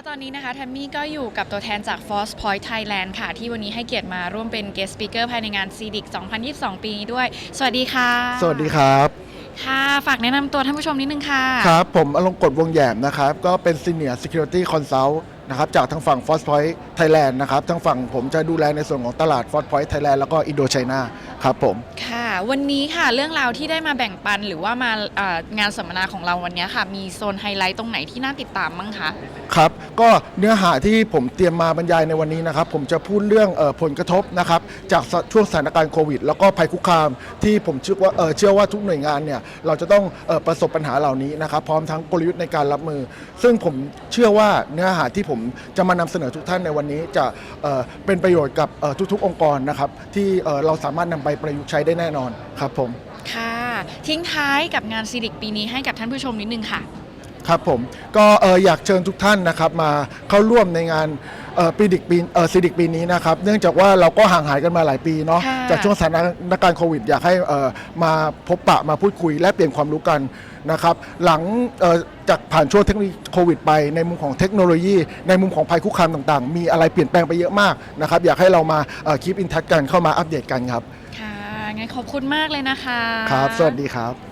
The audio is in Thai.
และตอนนี้นะคะแทมมี่ก็อยู่กับตัวแทนจาก Force Point Thailand ค่ะ ที่วันนี้ให้เกียรติมาร่วมเป็น guest speaker ภายในงาน CDIC 2022 ปีนี้ด้วย สวัสดีค่ะ สวัสดีครับ ค่ะ ฝากแนะนำตัวท่านผู้ชมนิดนึงค่ะ ครับ ผมอลงกฎวงแหยมนะครับ ก็เป็น Senior Security Consult นะครับ จากทางฝั่ง Force Point Thailand นะครับ ทางฝั่งผมจะดูแลในส่วนของตลาด Force Point Thailand แล้วก็ Indo China ครับผม ค่ะ วันนี้ค่ะเรื่องราวที่ได้มาแบ่งปันหรือว่ามางานสัมมนาของเราวันนี้ค่ะ มีโซนไฮไลท์ตรงไหนที่น่าติดตามบ้างคะ ครับก็เนื้อหาที่ผมเตรียมมาบรรยายในวันนี้นะครับ ผมจะพูดเรื่องออผลกระทบนะครับจากช่วงสถานการณ์โควิด แล้วก็ภัยคุกคาม ที่ผมเชื่อว่าเออเชื่อว่าทุกหน่วยงานเนี่ยเราจะต้องออประสบปัญหาเหล่านี้นะครับพร้อมทั้งกลยุทธ์ในการรับมือ ซึ่งผมเชื่อว่าเนื้อหาที่ผมจะมานำเสนอทุกท่านในวันนี้จะเเป็นประโยชน์กับทุกๆ องค์กรนะครับที่เเราสามารถนำไปประยุกต์ใช้ได้แน่นอนครับผม ค่ะ ทิ้งท้ายกับงาน CDIC ปีนี้ให้กับท่านผู้ชมนิดนึงค่ะ ครับผมก็เอออยากเชิญทุกท่านนะครับมาเข้าร่วมในงานเอ่อปีดิกปีเออซีดิกปีนี้นะครับเนื่องจากว่าเราก็ห่างหายกันมาหลายปีเนาะค่ะ จากช่วงสถานการณ์โควิด อยากให้เอ่อมาพบปะมาพูดคุยและเปลี่ยนความรู้กันนะครับหลังเอ่อจากผ่านช่วงเทคโนโลยีโควิดไปในมุมของเทคโนโลยี ในมุมของภัยคุกคามต่างๆ มีอะไรเปลี่ยนแปลงไปเยอะมากนะครับอยากให้เรามาคีปอินทัชกันเข้ามาอัปเดตกันครับ ค่ะ งั้นขอบคุณมากเลยนะคะ ครับ สวัสดีครับ